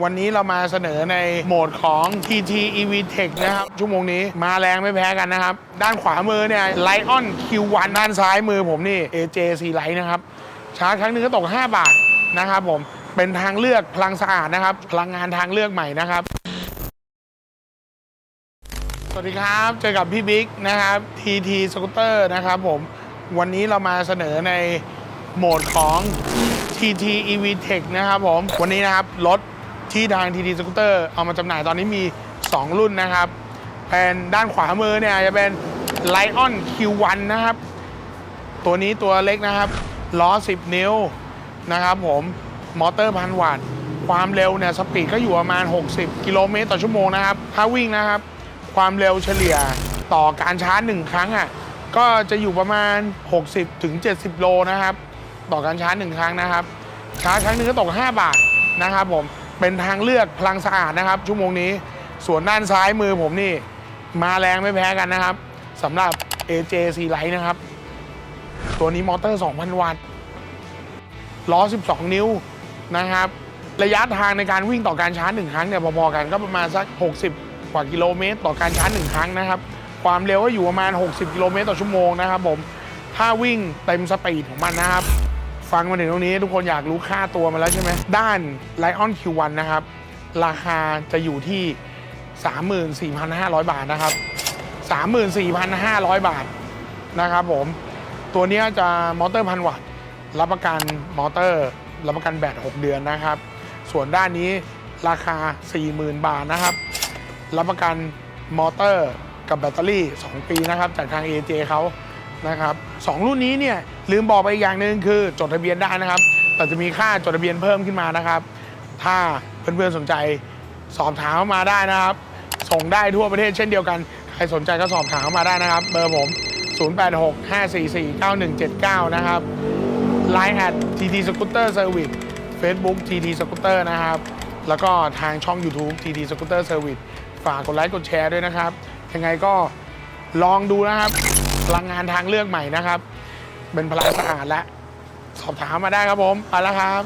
วันนี้เรามาเสนอในโหมดของ TT EV Tech นะครับ ชั่วโมงนี้มาแรงไม่แพ้กันนะครับ ด้านขวามือเนี่ย Lion Q1 ด้านซ้ายมือผมนี่ AJ C Light นะครับ ชาร์จครั้งหนึงก็ตก 5 บาทนะครับผม เป็นทางเลือกพลังสะอาดนะครับ พลังงานทางเลือกใหม่นะครับ สวัสดีครับ เจอกับพี่บิ๊กนะครับ TT Scooter นะครับผม วันนี้เรามาเสนอในโหมดของ TT EV Tech นะครับผม วันนี้นะครับรถ ที่ทาง TT Scooter เอามาจำหน่ายตอนนี้มี 2 รุ่นนะครับเป็นด้านขวามือเนี่ยจะเป็น Lion Q1 นะครับ ตัวนี้ตัวเล็กนะครับล้อ 10 นิ้วนะครับผมมอเตอร์พันวัตต์ความเร็วเนี่ยสปีดก็อยู่ประมาณ 60 กิโลเมตรต่อชั่วโมงนะครับ ถ้าวิ่งนะครับ ความเร็วเฉลี่ยต่อการชาร์จหนึ่งครั้งอะก็จะอยู่ประมาณ 60 ถึง 70 โลนะครับ ต่อการชาร์จหนึ่งครั้งนะครับ ชาร์จครั้งหนึงก็ตก 5 บาทนะครับผม เป็นทางเลือกพลังสะอาดนะครับ ชั่วโมงนี้ ส่วนด้านซ้ายมือผมนี่ มาแรงไม่แพ้กันนะครับสำหรับ AJ C Light นะครับ ตัวนี้มอเตอร์ 2,000 วัตต์ล้อ 12 นิ้วนะครับ ระยะทางในการวิ่งต่อการชาร์จหนึ่งครั้งเนี่ยพอๆกันก็ประมาณสัก 60 กว่ากิโลเมตร ต่อการชาร์จหนึ่งครั้งนะครับ ความเร็วก็อยู่ประมาณ 60 กิโลเมตรต่อชั่วโมงนะครับผมถ้าวิ่งเต็มสปีดของมันนะครับ ฟังมาถึงตรงนี้ ทุกคนอยากรู้ค่าตัวมาแล้วใช่ไหมด้าน Lion Q1 นะครับ ราคาจะอยู่ที่ 34,500 บาทนะครับ 34,500 บาทนะครับผม ตัวนี้จะมอเตอร์พันวัตต์รับประกันมอเตอร์รับประกันแบต6เดือนนะครับ ส่วนด้านนี้ราคา 40,000 บาทนะครับ รับประกันมอเตอร์กับแบตเตอรี่ 2 ปีนะครับ จากทาง AJ เขา นะครับสองรุ่นนี้เนี่ยลืมบอกไปอีกอย่างหนึ่งคือจดทะเบียนได้นะครับ แต่จะมีค่าจดทะเบียนเพิ่มขึ้นมานะครับ ถ้าเพื่อนๆสนใจสอบถามเข้ามาได้นะครับ ส่งได้ทั่วประเทศเช่นเดียวกัน ใครสนใจก็สอบถามเข้ามาได้นะครับ เบอร์ผม 0865449179 นะครับ Line at TT Scooter Service Facebook TT Scooter นะครับ แล้วก็ทางช่อง YouTube TT Scooter Service ฝากกดไลค์กดแชร์ด้วยนะครับ ยังไงก็ ลองดูนะครับพลังงานทางเลือกใหม่นะครับ เป็นพลังสะอาดและสอบถามมาได้ครับผม ไปแล้วครับ